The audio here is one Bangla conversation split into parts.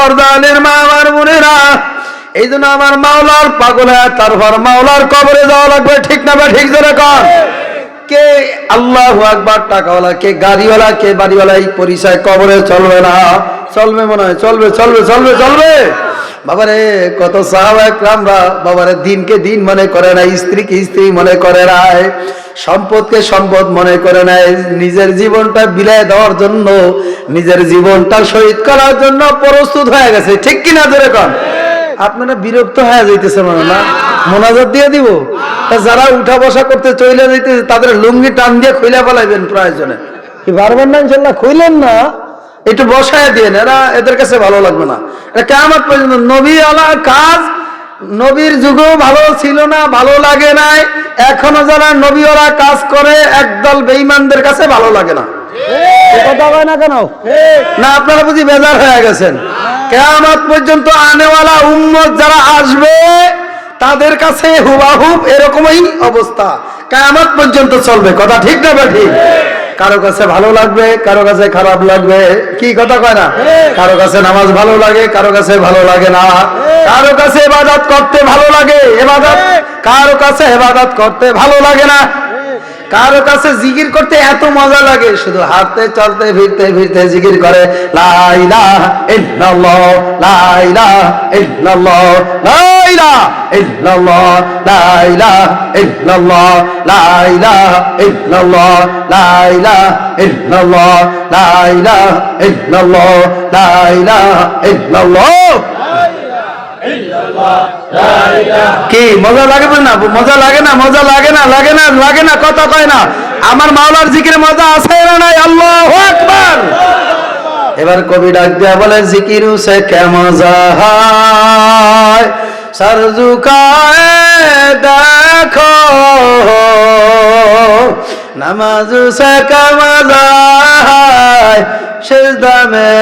পর্দালের মা, আমার বোনেরা। এই জন্য আমার মাওলার পাগল তারপর মাওলার কবরে যাওয়া লাগবে, ঠিক না ঠিক ধরে কর কে আল্লাহ আকবার টাকাওয়ালা, কে গাড়িওয়ালা, কে বাড়িওয়ালা এই পরিচয় কবরে চলবে না। চলবে মনে হয়, চলবে চলবে চলবে চলবে। বাবারে, কত সাহাবাহামরা বাবারে দিনকে দিন মনে করে না স্ত্রীকে স্ত্রী মনে করে না সম্পদকে সম্পদ মনে করে না নিজের জীবনটা বিলাই দেওয়ার জন্য, নিজের জীবনটা শহীদ করার জন্য প্রস্তুত হয়ে গেছে। ঠিক কিনা? যেরকম আপনারা বিরক্ত হয়ে যাইতেছে মনে না? মোনাজাত দিয়ে দিব? যারা উঠা বসা করতে চলে যাইতেছে, তাদের লুঙ্গি টান দিয়ে খুইলা ফেলাইবেন প্রয়োজনে। কি পারবেন না, ইনশাল্লাহ খুইলেন না? একটু বসায় দিয়ে এরা এদের কাছে ভালো লাগবে না। এটা কেমন পর্যন্ত নবী আলা কাজ নবীর যুগেও ভালো ছিল না ভালো লাগে নাই। এখনও যারা নবী ওরা কাজ করে একদল বেঈমানদের কাছে ভালো লাগে না। কথা হয় না কেন? না আপনারা বুঝি বেজার হয়ে গেছেন। কেয়ামত পর্যন্ত আনেওয়ালা উম্মত যারা আসবে তাদের কাছে হুবাহুব এরকমই অবস্থা। কেয়ামত পর্যন্ত চলবে কথা ঠিক না বা ঠিক? কারও কাছে ভালো লাগবে কারও কাছে খারাপ লাগবে। কি কথা কয় না? কারও কাছে নামাজ ভালো লাগে কারও কাছে ভালো লাগে না। কারও কাছে এবাদত করতে ভালো লাগে এবাদত কারও কাছে এবাদত করতে ভালো লাগে না। কারও কাছে জিকির করতে এত মজা লাগে, শুধু হাঁটতে, চলতে, ফিরতে ফিরতে জিকির করে লাইলা কি, মজা লাগে না? মজা লাগে না, মজা লাগে না লাগে না লাগে না, কথা কয় না। আমার মাওলার জিকির মজা আছে না নাই? আল্লাহ আকবার। এবার কবি ডাক দিয়া বলে, জিকির সে কে মজা হয় সরজুকায় দেখো, নামাজ সে কে মজা হয় সেজদা মে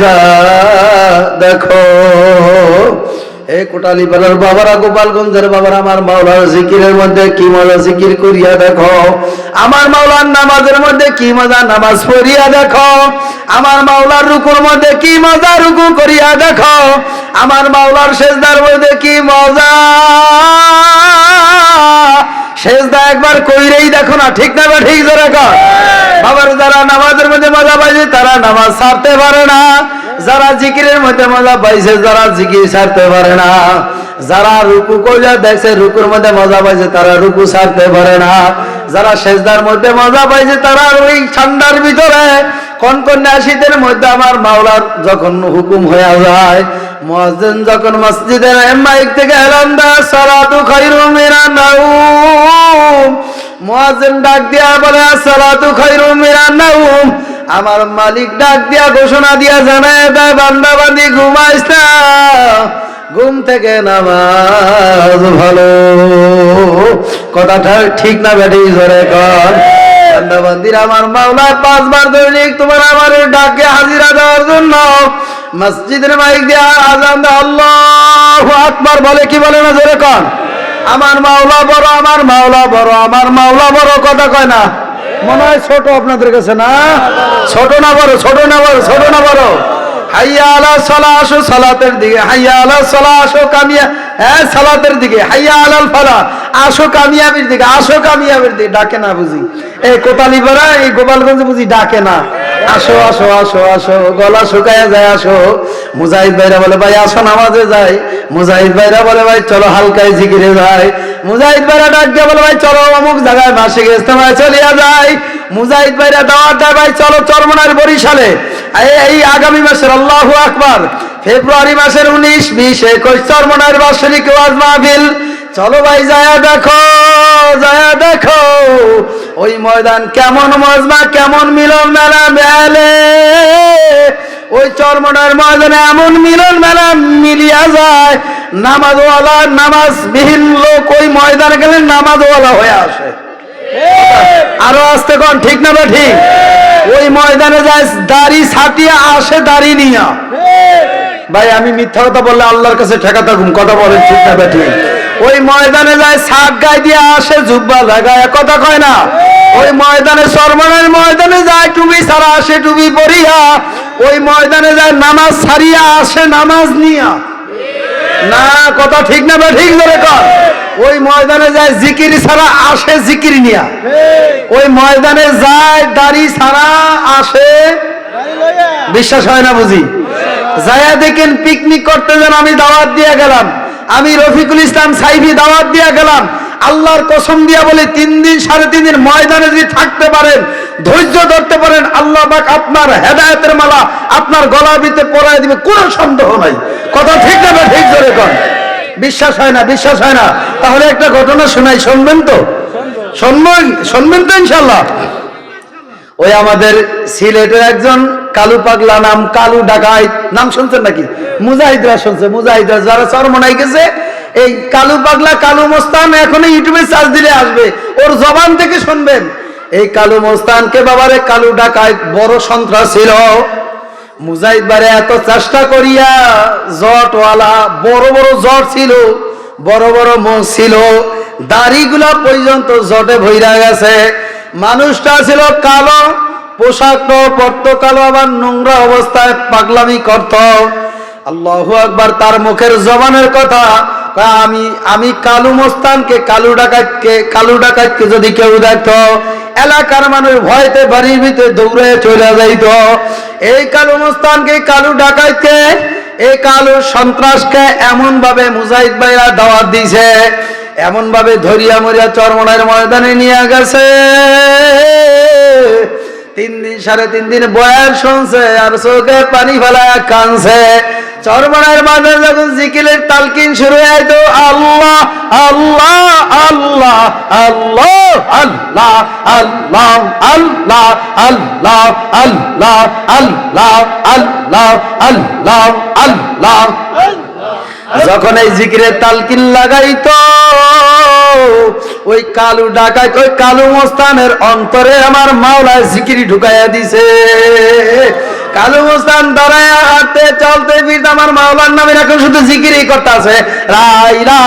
যা দেখো। এ কোটালি বেলার বাবারা, গোপালগঞ্জের বাবারা, আমার মাওলার জিকিরের মধ্যে কি মজা জিকির করিয়া দেখো? আমার মাওলার নামাজের মধ্যে কি মজা নামাজ পড়িয়া দেখো? আমার মাওলার রুকুর মধ্যে কি মজা রুকু করিয়া দেখো? আমার মাওলার শেষদার মধ্যে কি মজা? সেজদা একবার কইরেই দেখো না, ঠিক না ঠিক জোরে কর। বাবার যারা নামাজের মধ্যে মজা পাইছে, তারা নামাজ ছাড়তে পারে না। যারা জিকিরের মধ্যে মজা পাইছে, যারা জিকির ছাড়তে পারে না। যারা রুকু কইলা দেখছে, রুকুর মধ্যে মজা পাইছে, তারা রুকু ছাড়তে পারে না। যারা সেজদার মধ্যে মজা পাইছে, তারা ওই ঠান্ডার ভিতরে কনকন্যা শীতের মধ্যে আমার মাওলার যখন হুকুম হয়ে যায় মুয়াজ্জিন যখন মসজিদের মাইক থেকে এলান দা সালাতু খায়রুম মিনান নাউম মুয়াজ্জিন ডাক দিয়া বলে, সালাতু খায়রুম মিনান নাউম আমার মালিক ডাক দিয়া ঘোষণা দিয়া জানায় দেয় বান্দা বান্দি ঘুমাইস ঘুম থেকে নামাজ ভালো। কথাটা ঠিক না বেটি জোরে কর বান্দাবান্দির আমার মাওলা পাঁচবার দৈনিক তোমার আমার ডাকে হাজিরা দেওয়ার জন্য। মসজিদের মাইক দিয়া আজান আল্লাহ আকবার বলে, কি বলে না জোরে কন? আমার মাওলা বড়, আমার মাওলা বড়, আমার মাওলা বড় কথা কয় না? মনে হয় ছোট আপনাদের কাছে না? ছোট না বড়, ছোট না বড়, ছোট না বড়। হাইয়া আলা সালা আসো সালাতের দিকে, হাইয়া আলা সালা আসো কামিয়া হ্যাঁ সালাতের দিকে। হাইয়া আলাল ফালা। আসো কামিয়াবির দিকে, আসো কামিয়াবির দিকে। ডাকে না বুঝি। এই কোতালি পাড়া এই গোপালগঞ্জ বুঝি ডাকে না। আসো আসো আসো আসো। গলা শুকায় যায়, আসো। মুজাহিদ ভাইরা বলে, ভাই, আসো, নামাজে যাই। মুজাহিদ ভাইরা বলে, ভাই, চলো হালকায় জিকিরে যাই। মুজাহিদ ভাইরা ডাক দিয়ে বলে, ভাই, চলো অমুক জায়গায় মাসিক ইস্তেমায় চলিয়া যাই। মুজাহিদ ভাইরা দাওয়াত দেয়, ভাই, চলো চরমনার বরিশালে। এই আগামী মাসের আল্লাহ আকবার। ফেব্রুয়ারি মাসের উনিশ, বিশ, একুশ, চরমনার বার্ষিক ওয়াজ মাহফিল। চলো ভাই, যায়া দেখো যায়া দেখো, ওই ময়দান কেমন মজমা, কেমন মিলন মেলা মেলে। ওই চরমনার ময়দানে এমন মিলন মেলা মিলিয়া যায়। নামাজওয়ালা নামাজ বিহীন লোক ওই ময়দানে গেলে নামাজ নামাজওয়ালা হয়ে আসে। আরও আসতে কোন, ঠিক না ঠিক ওই ময়দানে যায়, দাড়ি ছাটিয়ে আসে দাড়ি নিয়া। ভাই আমি মিথ্যা কথা বললে আল্লাহর কাছে ঠেকা থাকুন কথা বলেন ঠিক না বা ঠিক। ওই ময়দানে যায় শাক গায়ে দিয়ে আসে জুব্বা লাগায় কথা কয় না। ওই ময়দানে সরমনের ময়দানে যায় টুপি ছাড়া আসে টুপি পরিয়া। ওই ময়দানে যায় নামাজ ছাড়িয়া আসে নামাজ নিয়া। না কথা ঠিক না বা ঠিক ধরে কর। ওই ময়দানে যায় জিকির ছাড়া আসে জিকির নিয়া। ওই ময়দানে যায় দাড়ি ছাড়া আসে। বিশ্বাস হয় না বুঝি? যায়া দেখেন পিকনিক করতে যেন আমি দাওয়াত দিয়ে গেলাম। আমি রফিকুল ইসলাম সাইফি দাওয়াত দিয়ে গেলাম। আল্লাহর কসম দিয়া বলে, তিন দিন, সাড়ে তিন দিন ময়দানে যদি থাকতে পারেন, ধৈর্য ধরতে পারেন, আল্লাহ পাক আপনার হেদায়তের মালা আপনার গলার ভিতরে পরায় দিবে, কোনো সন্দেহ নাই। কথা ঠিক না ঠিক ধরে কর বিশ্বাস হয় না, বিশ্বাস হয় না। তাহলে একটা ঘটনা শোনাই, শুনবেন তো? শুনবেন শুনবেন তো ইনশাল্লাহ ওই আমাদের সিলেটের একজন কালু পাগলা নাম, কালু ডাকাই নাম শুনছেন নাকি? মুজাহিদরা শুনছে, মুজাহিদরা। যারা চরমনাই গেছে, এই কালু পাগলা, কালু মোস্তান এখন ইউটিউবে সার্চ দিলে আসবে। ওর জবান থেকে শুনবেন। এই কালু মোস্তানকে বাবারে কালু ডাকাই বড় সন্ত্রাস ছিল মুজাহিদ বারে এত চেষ্টা করিয়া জটওয়ালা বড় বড় জট ছিল, বড় বড় মোষ ছিল। দাড়িগুলা পর্যন্ত জটে ভইরা গেছে। মানুষটা ছিল কালো পোশাক পরতো, কালো আবার নোংরা অবস্থায় পাগলামি করত। আল্লাহ আকবার তার মুখের জবানের কথা আমি আমি কালু মোস্তানকে, কালু ডাকাতকে কালু ডাকাতকে যদি কেউ দেখত, এলাকার মানুষ ভয়তে বাড়ির ভিতরে দৌড়ে চলে যাইত। এই কালু মোস্তানকে, কালু ডাকাতকে, এই কালু সন্ত্রাসকে এমন ভাবে মুজাহিদ ভাইরা দাওয়াত দিছে এমন ভাবে ধরিয়া মরিয়া চরমনের ময়দানে নিয়ে গেছে। তিন দিন সাড়ে তিন দিন বয়ার শুনছে আর চোখে পানি ফেলায় কানছে চরমনের মাঝে যখন জিকিলের তালকিন শুরু হয় তো আল্লাহ আল্লাহ আল্লাহ আল্লাহ আল্লাহ আল্লাহ আল্লাহ আল্লাহ আল্লাহ আল্লাহ আল্লাহ আল্লাহ আল্লাহ যখন এই জিকিরের তালকিন লাগাইতো ওই কালু ডাকাই ওই কালু মোস্তানের অন্তরে আমার মাওলায় জিকিরি ঢুকাইয়া দিছে। কালু মোস্তান দাঁড়ায় হাঁটতে চলতে ফিরতে আমার মাওলার নামে এখন শুধু জিকিরি করতেছে। লাইলা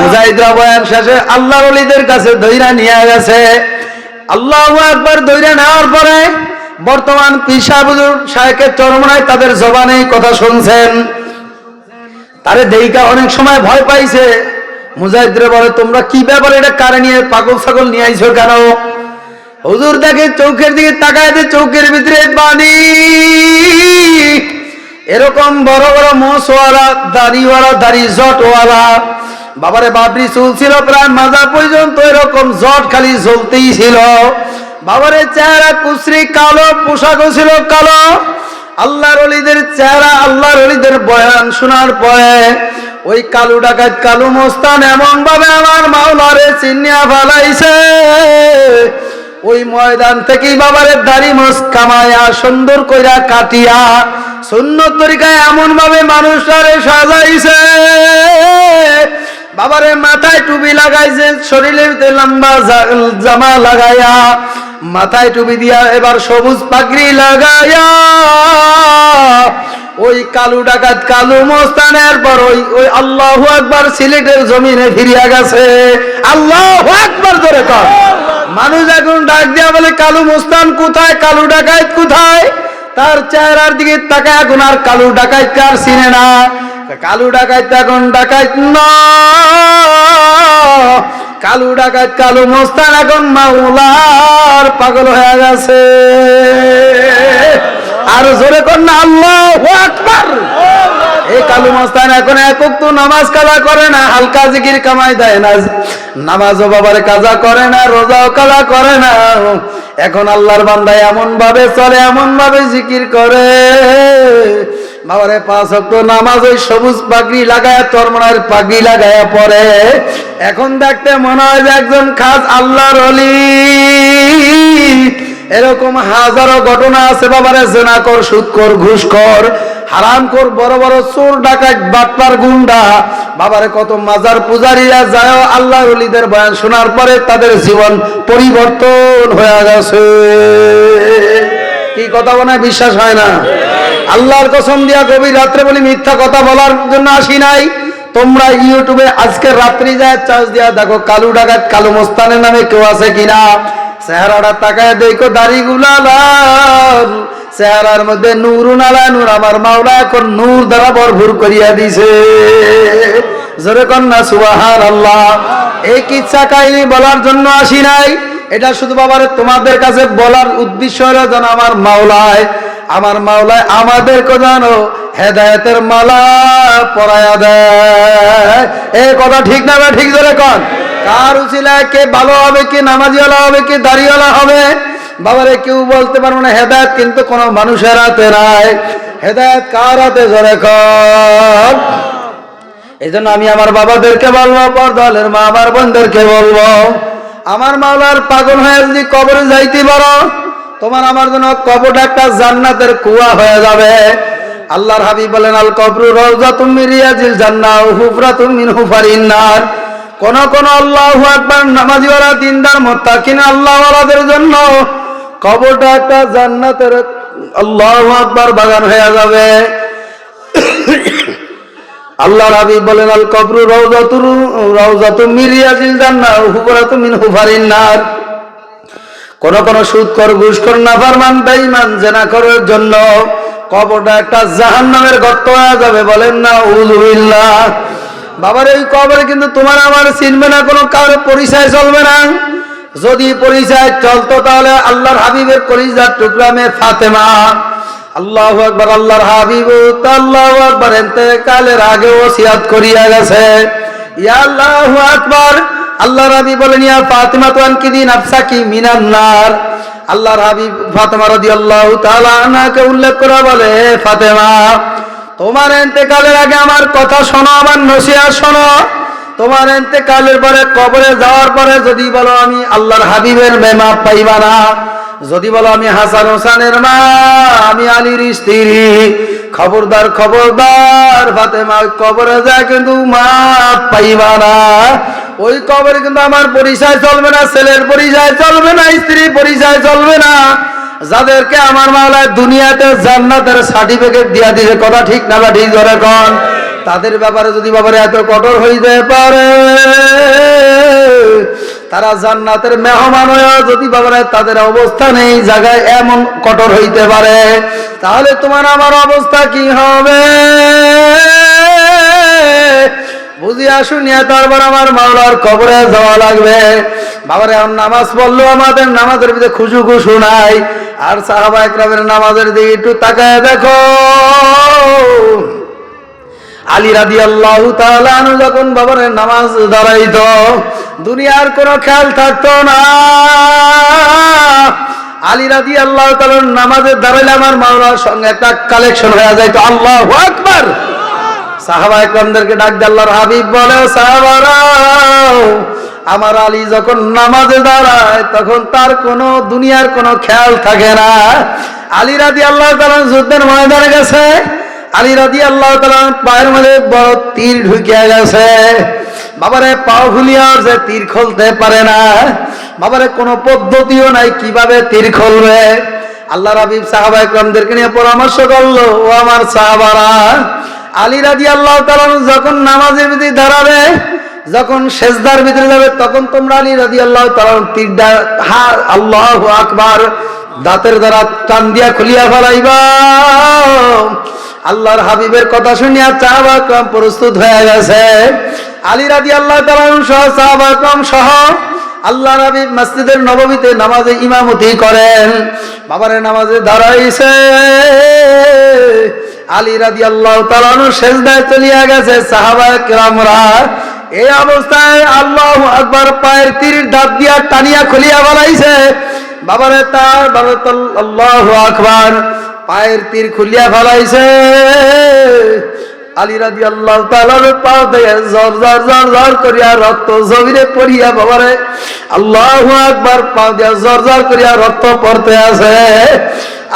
মুজাহিদরা বয়ান শেষে আল্লাহর ওলিদের কাছে দইরা নিয়ে গেছে। আল্লাহ একবার দইরা নেওয়ার পরে বর্তমান পিসা বুজুর শাহেকের চরমনায় তাদের জবানে কথা শুনছেন। তারে দেইকা অনেক সময় ভয় পাইছে। মুজাহিদরে বলে, তোমরা কি ব্যাপার এটা কারে নিয়ে পাগল ছাগল নিয়ে আইছো কেন? হুজুর দেখে চৌকের দিকে তাকায় চৌকের ভিতরে বাণী। এরকম বড় বড় মোষওয়ালা, দাড়িওয়ালা, দাড়ি জটওয়ালা বাবারে বাবরি চুল ছিল প্রায় মাজা পর্যন্ত এরকম জট খালি জ্বলতেই ছিল। বাবারে চেহারা কুচরি কালো, পোশাকও ছিল কালো। আল্লাহর অলিদের চেহারা, আল্লাহর অলিদের বয়ান শোনার পরে, ওই কালু ডাকাত, কালু মোস্তান এমন ভাবে আমার মাওলারে চিনিয়া ফেলাইছে। ওই ময়দান থেকেই বাবারে দাড়ি মোস কামায়া সুন্দর কইরা কাটিয়া, সুন্নত তরিকায় এমন ভাবে মানুষটারে সাজাইছে। বাবারে মাথায় টুপি লাগাইছে, শরীরে লম্বা জামা লাগাইয়া। মাথায় টুপি দিয়া এবার সবুজ পাগড়ি লাগাইয়া। ওই কালু ডাকাত কালু মোস্তানের পর ওই ওই আল্লাহ আকবার সিলেটের জমিনে ফিরিয়া গেছে। আল্লাহ আকবার ধরে কর। মানুষ এখন ডাক দিয়া বলে, কালু মোস্তান কোথায়? কালু ডাকাত কোথায়? তার চেহারার দিকে তাকায় এখন আর কালু ডাকাত কার চিনে না। কালু ডাকাত এখন ডাকাত না? কালু ডাকাত কালু মোস্তান এখন মাওলার পাগল হয়ে গেছে। আর জোরে না, আল্লাহ আকবার। এই কালু মস্তান এখন একক তো নামাজ কাজা করে না, হালকা জিকির কামাই দেয় না, নামাজও বাবার কাজা করে না, রোজাও কাজা করে না। এখন আল্লাহর বান্দা এমন ভাবে চলে এমন ভাবে জিকির করে। বাবারে পাঁচ অক্ট নামাজ ওই সবুজ পাগড়ি লাগায় তরমনার পাগড়ি লাগায় পরে। এখন দেখতে মনে হয় একজন খাস আল্লাহর অলি এরকম হাজারো ঘটনা আছে বাবারে, জেনা কর, সুদ কর, ঘুষ কর, হারাম কর, বড় বড় চোর, ডাকাত, বাটপার, গুন্ডা। বাবারে কত মাজার পূজারীরা যায় আল্লাহ অলিদের বয়ান শোনার পরে তাদের জীবন পরিবর্তন হয়ে গেছে। কি কথা বলে, বিশ্বাস হয় না? আল্লাহর কসম দিয়া গভীর রাত্রে বলি মিথ্যা কথা বলার জন্য আসি নাই। তোমরা ইউটিউবে আজকে রাত্রি যায় চার্জ দিয়া দেখো কালু ডাকাত, কালু মোস্তানের নামে কেউ আছে কিনা? চেহারাটা তাকায় দেখো দাড়িগুলা লাল চেহারার মধ্যে নূরুন আলা নূর আমার মাওলা এখন নূর দ্বারা ভরপুর করিয়া দিছে। জোরে কন্যা সুবাহার আল্লাহ এই কিচ্ছা কাহিনী বলার জন্য আসি নাই। এটা শুধু বাবার তোমাদের কাছে বলার উদ্দেশ্য হলো যেন আমার মাওলায় আমার মাওলায় আমাদেরকে জানো, হেদায়তের মালা পরায়া দেয়। এ কথা ঠিক না ঠিক ধরে কন। কার উচিলায় কে ভালো হবে, কি নামাজিওয়ালা হবে, কি দাড়িওয়ালা হবে? বাবারে, কেউ বলতে পারব না, হেদায়ত কিন্তু কোনো মানুষের হাতে নাই। হেদায়ত কার হাতে ধরে কন? এই জন্য আমি আমার বাবাদেরকে বলব পর দলের মা, আমার বোনদেরকে বলব, আমার মাওলার পাগল হয়ে যদি কবরে যাইতে পারো তোমার আমার জন্য কবরটা একটা জান্নাতের কুয়া হয়ে যাবে। আল্লাহর হাবিব বলেন, আল কবরু রওজা তুমি রিয়াজিল জান্নাহ হুফরা তুমি হুফারিন নার। কোন কোন আল্লাহু আকবার নামাজিওয়ালা, দিনদার, মুত্তাকিন, আল্লাহওয়ালাদের জন্য কবরটা একটা জান্নাতের আল্লাহু আকবার বাগান হয়ে যাবে। আল্লাহ হাবিব বলেন, আল কবরু রওজাতুর রওজাতু মিরিয়াজিল জান্নাহ হুফরাতু মিন হুফারিন নার। কোন কোন সুদ কর ঘুষ কর নাফরমান, বেঈমান জেনা করার জন্য কবরটা একটা জাহান্নামের গর্ত হয়ে যাবে বলেন না? উযুবিল্লাহ বাবার এই কবরে কিন্তু তোমার আমার চিনবে না, কোনো কারোর পরিচয় চলবে না। যদি পরিচয় চলতো তাহলে আল্লাহর হাবিবের কলিজার টুকরা মে ফাতেমা। আল্লাহ আকবর, আল্লাহর হাবিব আল্লাহ আকবর কালের আগে ওসিয়াত করিয়া গেছে। ইয়া আল্লাহু আকবার আল্লাহ রাবি বলেন, ইয়া ফাতিমা তো আনকি দিন আফসাকি মিনান নার আল্লাহর হাবিব ফাতেমা রাদিয়াল্লাহু তাআলা আনহাকে উল্লেখ করে বলে, "হে ফাতেমা, তোমার ইন্তেকালের আগে আমার কথা শোনো, আমার নসিহত শোনো। তোমার ইন্তেকালের পরে কবরে যাওয়ার পরে যদি বলো আমি আল্লাহর হাবিবের মেমা পাইবা না। যদি বলো আমি হাসান হোসেনের মা, আমি আলীর স্ত্রী। খবরদার খবরদার, ফাতেমা কবরে যায় কিন্তু মা পাইবা না। ওই কবরে কিন্তু আমার পরিচয় চলবে না, ছেলের পরিচয় চলবে না স্ত্রী পরিচয় চলবে না। যাদেরকে আমার মাওলায় দুনিয়াতে জান্নাতের সার্টিফিকেট দিয়া দিছে কথা ঠিক না বা ঠিক ধরে কন? তাদের ব্যাপারে যদি ব্যাপারে এত কঠোর হইতে পারে, তারা জান্নাতের মেহমান যদি বাবারে তাদের অবস্থা নেই, জায়গায় এমন কঠোর হইতে পারে, তাহলে তোমার আমার অবস্থা কি হবে? বুঝিয়া শুনিয়া তারপর আমার মাওলার কবরে যাওয়া লাগবে। বাবারে এখন নামাজ পড়ল আমাদের নামাজের ভিতরে খুশু খুশু নাই। আর সাহাবা একরামের নামাজের দিকে একটু তাকায় দেখো। আলী রাদি আল্লাহ তালু যখন বাবার নামাজ দাঁড়াইত, দুনিয়ার কোনো খেয়াল থাকতো না। আলী রাদি আল্লাহ তালুর নামাজে দাঁড়াইলে আমার মাওলার সঙ্গে একটা কালেকশন হয়ে যাইতো। আল্লাহ আকবার! সাহাবা একরামদেরকে ডাক আল্লাহর হাবিব বলে সাহাবারাও আমার আলী যখন নামাজে দাঁড়ায়, তখন তার কোনো দুনিয়ার কোনো খেয়াল থাকে না। আলী রাদি আল্লাহ তালা যুদ্ধের ময়দানে গেছে। আলী রাদি আল্লাহ তালা পায়ের মধ্যে বড় তীর ঢুকিয়া গেছে। বাবারে, পাও ভুলিয়ার যে তীর খুলতে পারে না। বাবারে, কোনো পদ্ধতিও নাই, কীভাবে তীর খুলবে? আল্লাহ রাবিব সাহাবা একরামদেরকে নিয়ে পরামর্শ করল, ও আমার সাহাবারা আলী রাজি আল্লাহ যখন নামাজের ভিতরে দাঁড়াবে, যখন শেষদার ভিতরে যাবে, তখন তোমরা আলী রাজি আল্লাহ তীরটা হা আল্লাহ আকবার, দাঁতের দ্বারা টান দিয়া খুলিয়া ফেলাইবা। আল্লাহর হাবিবের কথা শুনিয়া চাহাবাকরাম প্রস্তুত হয়ে গেছে। আলী রাজি আল্লাহ সহ চাহাবাকরাম সহ আল্লাহ রাবি মসজিদের নবমীতে নামাজে ইমামতি করেন। বাবারে নামাজে দাঁড়াইছে। আলী রাদি আল্লাহ তালানু শেষদায় চলিয়া গেছে, সাহাবা কেরামরা এই অবস্থায় আল্লাহ আকবার পায়ের তীর ধাপ দিয়া টানিয়া খুলিয়া বলাইছে বাবারে তার বাবা আল্লাহ আকবার, পায়ের তীর খুলিয়া ফেলাইছে। আলী রাজি আল্লাহ তালার পা দিয়ে জর জর জর জর করিয়া রক্ত জমিরে পড়িয়া বাবারে, আল্লাহ আকবার, পা দিয়া জর জর করিয়া রক্ত পড়তে আছে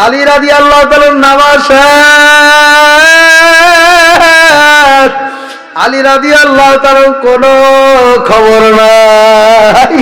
আলী রাদি আল্লাহ তালার নামাজ। আলী রাদি আল্লাহ তালার কোনো খবর নাই